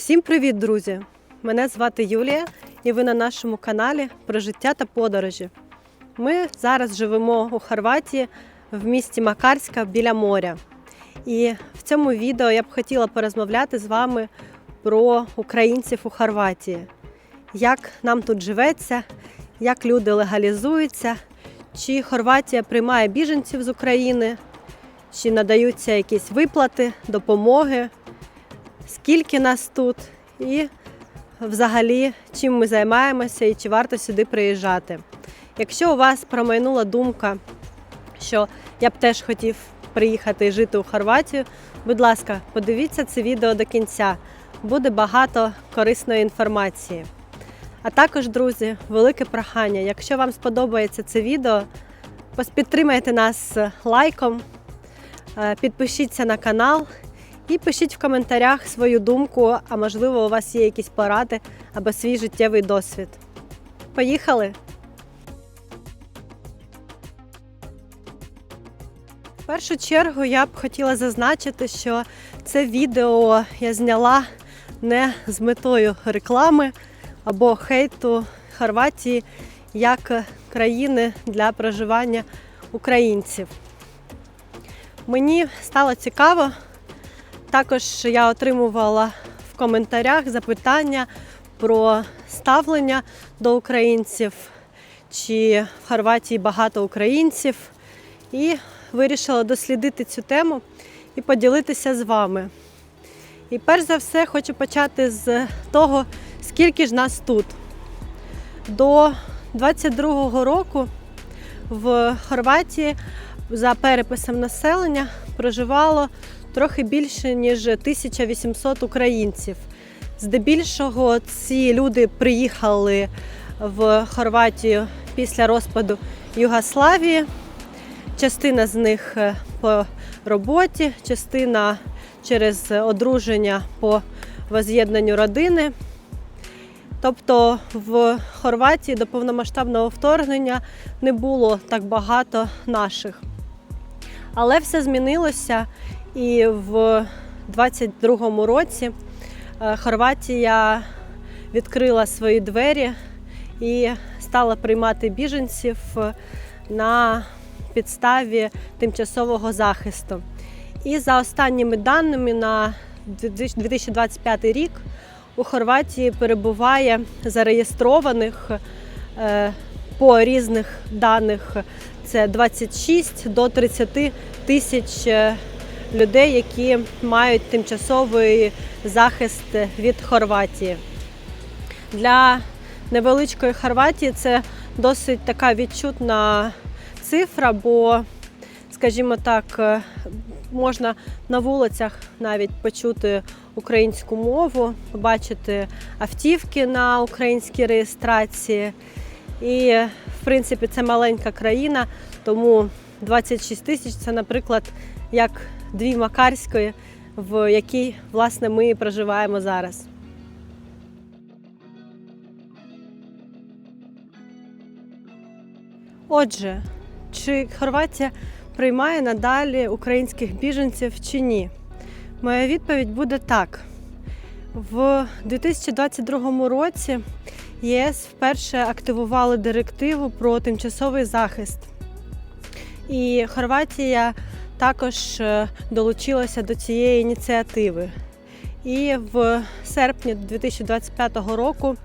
Всім привіт, друзі! Мене звати Юлія, і ви на нашому каналі про життя та подорожі. Ми зараз живемо у Хорватії в місті Макарська біля моря. І в цьому відео я б хотіла порозмовляти з вами про українців у Хорватії, як нам тут живеться, як люди легалізуються, чи Хорватія приймає біженців з України, чи надаються якісь виплати, допомоги скільки нас тут, і взагалі чим ми займаємося і чи варто сюди приїжджати. Якщо у вас промайнула думка, що я б теж хотів приїхати і жити у Хорватію, будь ласка, подивіться це відео до кінця. Буде багато корисної інформації. А також, друзі, велике прохання. Якщо вам сподобається це відео, підтримайте нас лайком, е, підпишіться на канал і пишіть в коментарях свою думку, а можливо, у вас є якісь поради або свій життєвий досвід. Поїхали! В першу чергу я б хотіла зазначити, що це відео я зняла не з метою реклами або хейту Хорватії як країни для проживання українців. Мені стало цікаво, також я отримувала в коментарях запитання про ставлення до українців, чи в Хорватії багато українців, і вирішила дослідити цю тему і поділитися з вами. І перш за все хочу почати з того, скільки ж нас тут. До 22-го року в Хорватії за переписом населення проживало трохи більше ніж 1800 українців. Здебільшого ці люди приїхали в Хорватію після розпаду Югославії. Частина з них е, по роботі, частина через одруження по воз'єднанню родини. Тобто в Хорватії до повномасштабного вторгнення не було так багато наших. Але все змінилося, і в 22-му році е, Хорватія відкрила свої двері і стала приймати біженців на підставі тимчасового захисту. І за останніми даними на 2025 рік у Хорватії перебуває зареєстрованих е, по різних даних це 26 до 30 тисяч е, людей, які мають тимчасовий захист від Хорватії. Для невеличкої Хорватії це досить така відчутна цифра, бо, скажімо так, е, можна на вулицях навіть почути українську мову, побачити автівки на українській реєстрації. І, в принципі, це маленька країна, тому 26 тисяч це, наприклад, як дві Макарської, в якій власне ми проживаємо зараз. Отже, чи Хорватія приймає надалі українських біженців чи ні? Моя відповідь буде так. В 2022 році ЄС вперше активували директиву про тимчасовий захист. І Хорватія також е, долучилася до цієї ініціативи. І в серпні 2025 року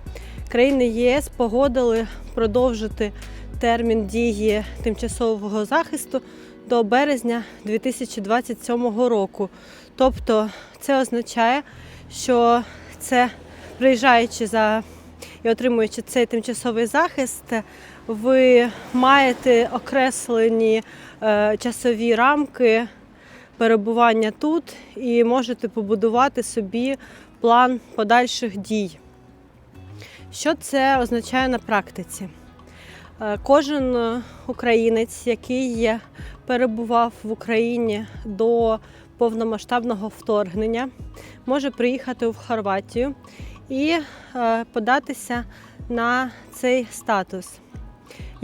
країни ЄС погодили продовжити термін дії тимчасового захисту до березня 2027 року. Тобто це означає, що це приїжджаючи за і отримуючи цей тимчасовий захист, ви маєте окреслені часові рамки перебування тут і можете побудувати собі план подальших дій. Що це означає на практиці? Е, Кожен е, українець, який перебував в Україні до повномасштабного вторгнення, може приїхати в Хорватію і е, податися на цей статус.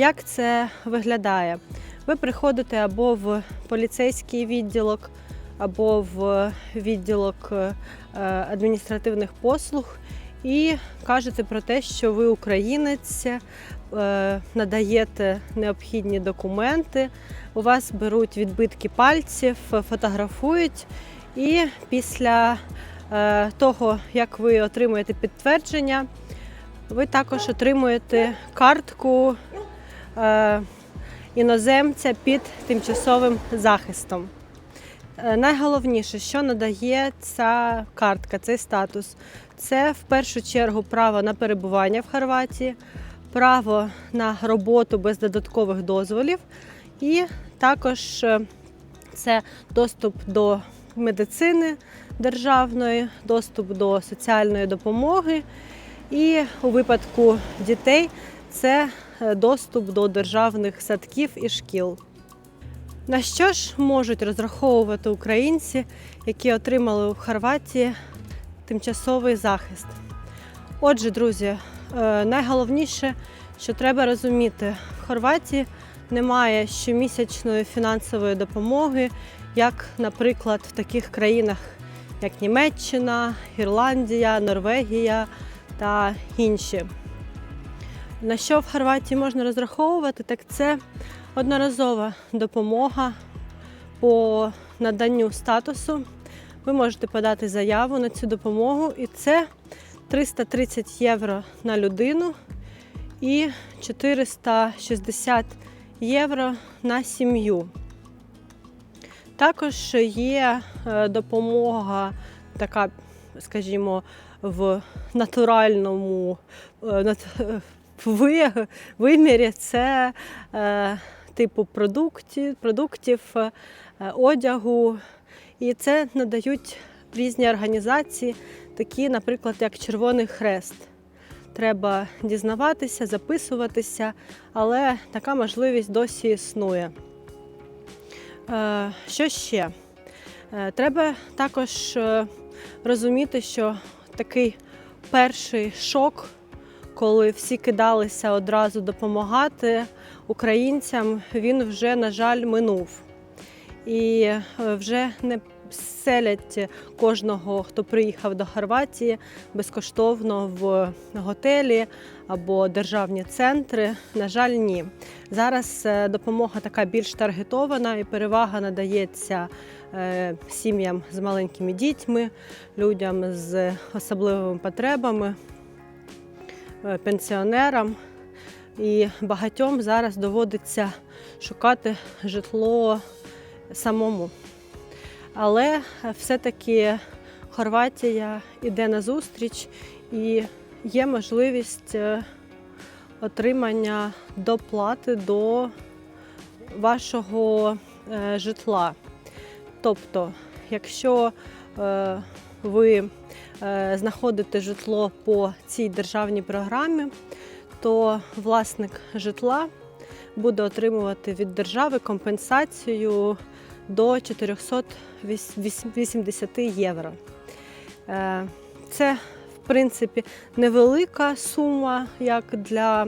Як це виглядає? Ви приходите або в поліцейський відділок, або в відділок е, адміністративних послуг і кажете про те, що ви українець, е, надаєте необхідні документи, у вас беруть відбитки пальців, фотографують, і після е, того, як ви отримуєте підтвердження, ви також отримуєте картку іноземця під тимчасовим захистом. Е, Найголовніше, що надає ця картка, цей статус, це в першу чергу право на перебування в Хорватії, право на роботу без додаткових дозволів, і також е, це доступ до медицини державної, доступ до соціальної допомоги, і у випадку дітей це е, доступ до державних садків і шкіл. На що ж можуть розраховувати українці, які отримали в Хорватії тимчасовий захист? Отже, друзі, е, найголовніше, що треба розуміти, в Хорватії немає щомісячної фінансової допомоги, як, наприклад, в таких країнах, як Німеччина, Ірландія, Норвегія та інші. На що в Хорватії можна розраховувати, так це одноразова допомога по наданню статусу. Ви можете подати заяву на цю допомогу, і це 330 євро на людину і 460 євро на сім'ю. Також є е, допомога така, скажімо, в натуральному е, вимірі. Це е, типу продуктів, продуктів е, одягу. І це надають різні організації, такі, наприклад, як Червоний Хрест. Треба дізнаватися, записуватися, але така можливість досі існує. Е, Що ще? Е, Треба також е, розуміти, що такий перший шок, коли всі кидалися одразу допомагати українцям, він вже, на жаль, минув. І е, вже не селять кожного, хто приїхав до Хорватії безкоштовно в готелі або державні центри. На жаль, ні. Зараз е, допомога така більш таргетована і перевага надається е, сім'ям з маленькими дітьми, людям з особливими потребами, пенсіонерам. І багатьом зараз доводиться шукати житло самому. Але все-таки Хорватія йде на зустріч і є можливість е, отримання доплати до вашого е, житла. Тобто, якщо е, ви е, знаходите житло по цій державній програмі, то власник житла буде отримувати від держави компенсацію до 480 євро. Е, Це, в принципі, невелика сума, як для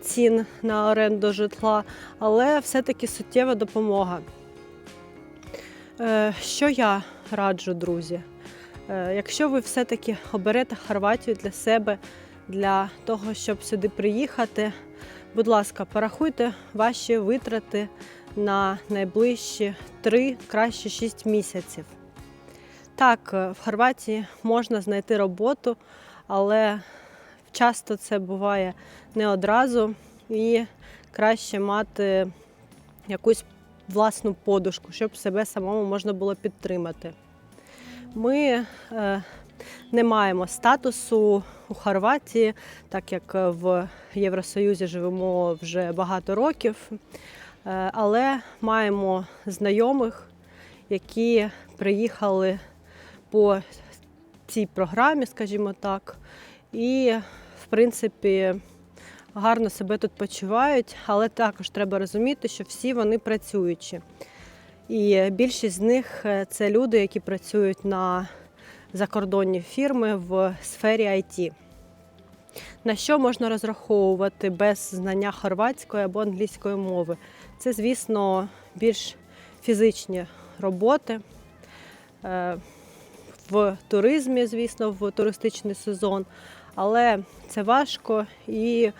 цін на оренду житла, але все-таки суттєва допомога. Е, Що я раджу, друзі? Е, Якщо ви все-таки оберете Хорватію для себе, для того, щоб сюди приїхати, будь ласка, порахуйте ваші витрати на найближчі 3, краще 6 місяців. Так, е, в Хорватії можна знайти роботу, але часто це буває не одразу і краще мати якусь власну подушку, щоб себе самому можна було підтримати. Ми е, не маємо статусу у Хорватії, так як в Євросоюзі живемо вже багато років, Е, але маємо знайомих, які приїхали по цій програмі, скажімо так, і в принципі гарно себе тут почувають, але також треба розуміти, що всі вони працюючі. І більшість з них е, це люди, які працюють на закордонні фірми в сфері IT. На що можна розраховувати без знання хорватської або англійської мови? Це, звісно, більш фізичні роботи. е, в туризмі, звісно, в туристичний сезон. Але це важко і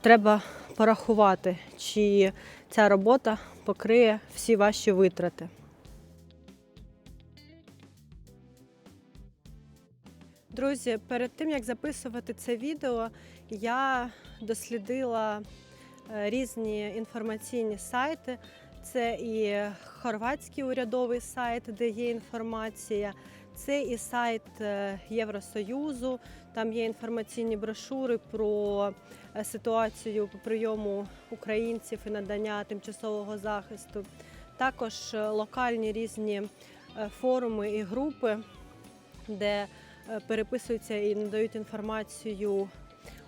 треба порахувати, чи ця робота покриє всі ваші витрати. Друзі, перед тим як записувати це відео, я дослідила е, різні інформаційні сайти. Це і хорватський урядовий сайт, де є інформація, це і сайт е, Євросоюзу. Там є інформаційні брошури про е, ситуацію по прийому українців і надання тимчасового захисту. Також е, локальні різні форуми і групи, де переписуються і надають інформацію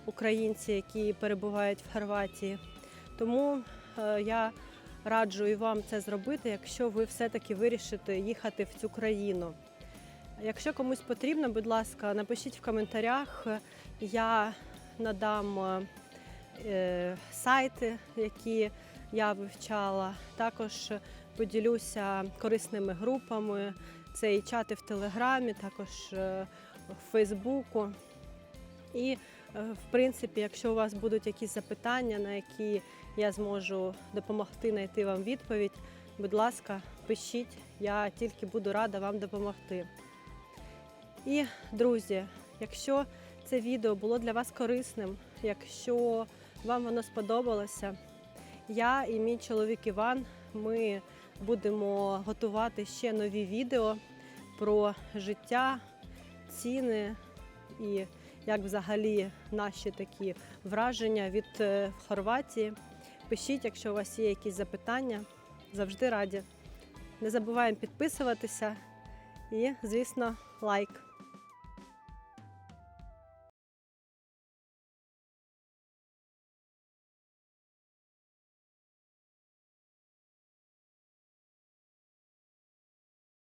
українці, які перебувають в Хорватії. Тому я раджу і вам це зробити, якщо ви все-таки вирішите їхати в цю країну. Якщо комусь потрібно, будь ласка, напишіть в коментарях. Я надам е, е, сайти, які я вивчала. Також поділюся корисними групами. Це і чати в Телеграмі, також е, в Фейсбуку. І, в принципі, якщо у вас будуть якісь запитання, на які я зможу допомогти знайти вам відповідь, будь ласка, пишіть, я тільки буду рада вам допомогти. І, друзі, якщо це відео було для вас корисним, якщо вам воно сподобалося, я і мій чоловік Іван, ми будемо готувати ще нові відео про життя, ціни і як взагалі наші такі враження від е, Хорватії. Пишіть, якщо у вас є якісь запитання, завжди раді. Не забуваємо підписуватися і, звісно, лайк.